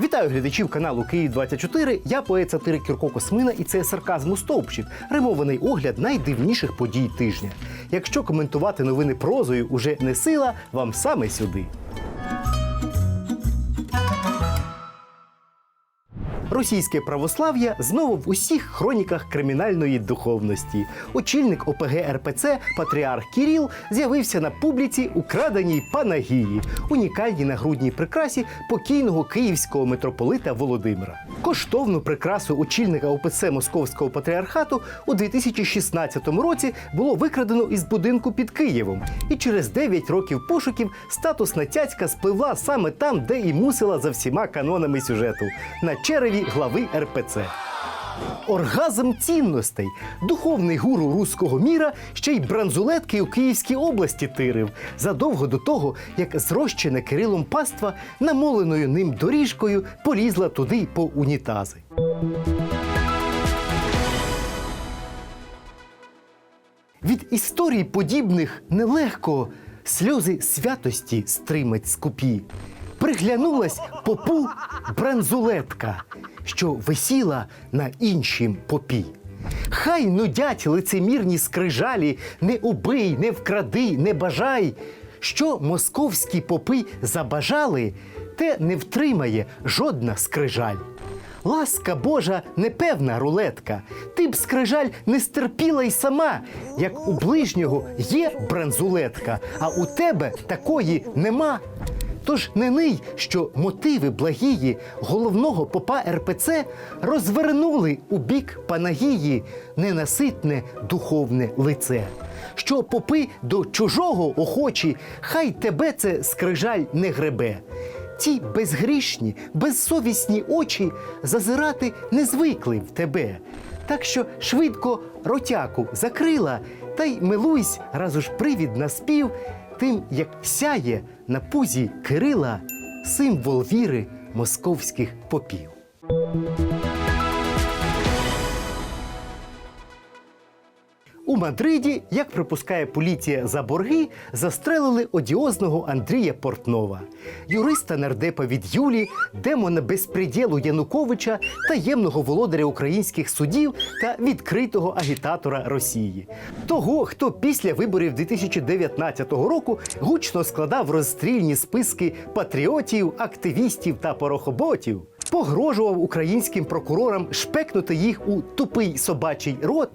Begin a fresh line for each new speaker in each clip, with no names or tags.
Вітаю глядачів каналу Київ 24 Я поет сатири Кірко Космина і це сарказму стовпчик. Римований огляд найдивніших подій тижня. Якщо коментувати новини прозою уже не сила, вам саме сюди. Російське православ'я знову в усіх хроніках кримінальної духовності. Очільник ОПГ РПЦ Патріарх Кіріл з'явився на публіці у краденій Панагії, унікальній нагрудній прикрасі покійного київського митрополита Володимира. Коштовну прикрасу очільника ОПЦ Московського патріархату у 2016 році було викрадено із будинку під Києвом, і через 9 років пошуків статусна цяцька спливла саме там, де і мусила за всіма канонами сюжету на череві глави РПЦ. Оргазм цінностей. Духовний гуру руського міра ще й бранзулетки у Київській області тирив задовго до того, як зрощене Кирилом паства намоленою ним доріжкою полізла туди по унітази. Від історій подібних нелегко сльози святості стримать скупі. Приглянулась попу бранзулетка, що висіла на іншім попі. Хай нудять лицемірні скрижалі, не убий, не вкради, не бажай. Що московські попи забажали, те не втримає жодна скрижаль. Ласка Божа непевна рулетка. Ти б скрижаль не стерпіла й сама, як у ближнього є бранзулетка, а у тебе такої нема. Тож не ний, що мотиви благії головного попа РПЦ розвернули у бік Панагії ненаситне духовне лице. Що попи до чужого охочі, хай тебе це скрижаль не гребе. Ті безгрішні, безсовісні очі зазирати не звикли в тебе. Так що швидко ротяку закрила, та й милуйсь, раз уж привід наспів, тим, як сяє на пузі Кирила символ віри московських попів. У Мадриді, як припускає поліція за борги, застрелили одіозного Андрія Портнова, юриста нардепа від Юлі, демона безпреділу Януковича, таємного володаря українських судів та відкритого агітатора Росії. Того, хто після виборів 2019 року гучно складав розстрільні списки патріотів, активістів та порохоботів. Погрожував українським прокурорам шпекнути їх у тупий собачий рот,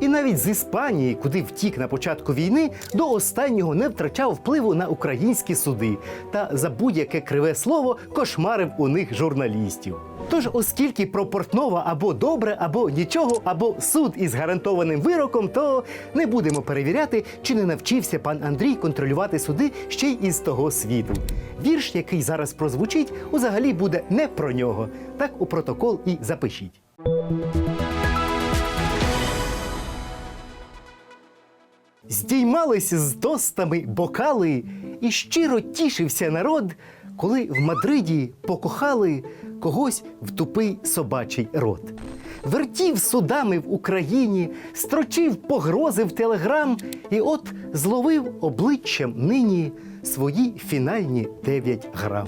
і навіть з Іспанії, куди втік на початку війни, до останнього не втрачав впливу на українські суди та за будь-яке криве слово кошмарив у них журналістів. Тож, оскільки про Портнова або добре, або нічого, або суд із гарантованим вироком, то не будемо перевіряти, чи не навчився пан Андрій контролювати суди ще й із того світу. Вірш, який зараз прозвучить, узагалі буде не про нього. Так у протокол і запишіть. Здіймались з тостами бокали, і щиро тішився народ, коли в Мадриді покохали когось в тупий собачий рот. Вертів судами в Україні, строчив погрози в телеграм, і от зловив обличчям нині свої фінальні 9 грам.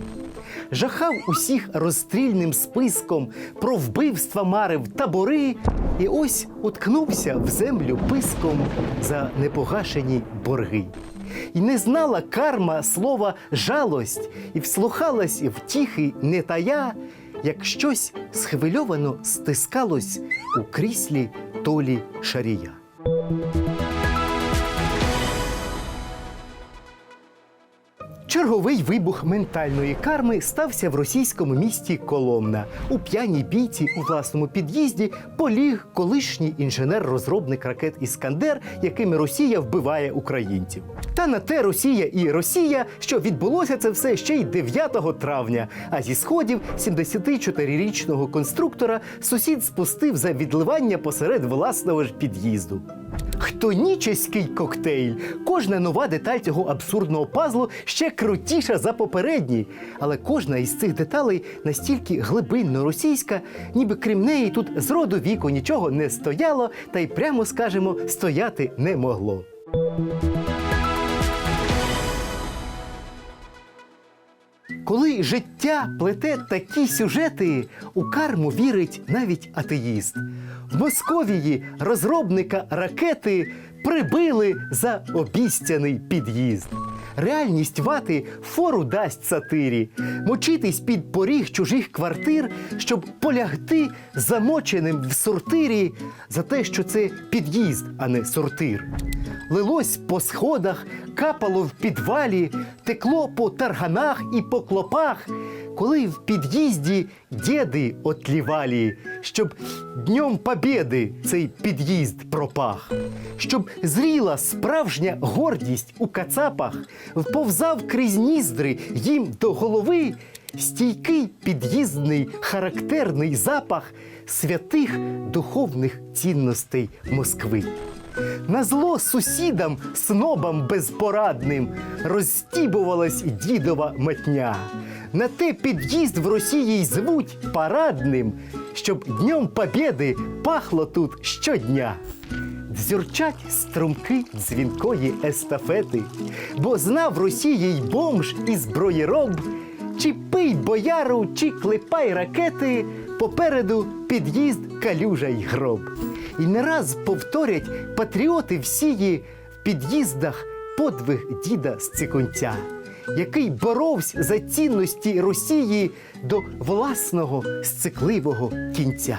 Жахав усіх розстрільним списком, про вбивства марив табори, і ось уткнувся в землю писком за непогашені борги. І не знала карма слова жалость, і вслухалась втіхи не тая, як щось схвильовано стискалось у кріслі толі шарія. Черговий вибух ментальної карми стався в російському місті Коломна. У п'яній бійці у власному під'їзді поліг колишній інженер-розробник ракет Іскандер, якими Росія вбиває українців. Та на те Росія і Росія, що відбулося це все ще й 9 травня. А зі сходів 74-річного конструктора сусід спустив за відливання посеред власного ж під'їзду. Хтонічеський коктейль. Кожна нова деталь цього абсурдного пазлу ще крутіша за попередній, але кожна із цих деталей настільки глибинно російська, ніби крім неї тут з роду віку нічого не стояло, та й прямо скажемо, стояти не могло. Коли життя плете такі сюжети, у карму вірить навіть атеїст. В Московії розробника ракети прибили за обіцяний під'їзд. Реальність вати фору дасть сатирі, мочитись під поріг чужих квартир, щоб полягти замоченим в сортирі за те, що це під'їзд, а не сортир. Лилось по сходах, капало в підвалі, текло по тарганах і по клопах, коли в під'їзді діди отлівалі, щоб днем побєди цей під'їзд пропах, щоб зріла справжня гордість у кацапах, вповзав крізь ніздри їм до голови стійкий під'їздний характерний запах святих духовних цінностей Москви. Назло сусідам, снобам безпорадним, розстібувалась дідова метня. На те під'їзд в Росії й звуть парадним, щоб днем побєди пахло тут щодня. Дзюрчать струмки дзвінкої естафети, бо знав Росії й бомж і зброєроб, чи пий бояру, чи клепай ракети, попереду під'їзд калюжа й гроб. І не раз повторять патріоти всії в під'їздах подвиг діда з цикунця, який боровся за цінності Росії до власного сцикливого кінця.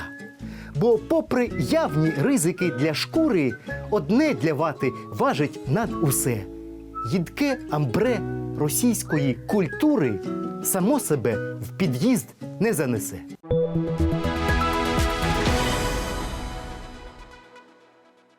Бо, попри явні ризики для шкури, одне для вати важить над усе. Їдке амбре російської культури само себе в під'їзд не занесе.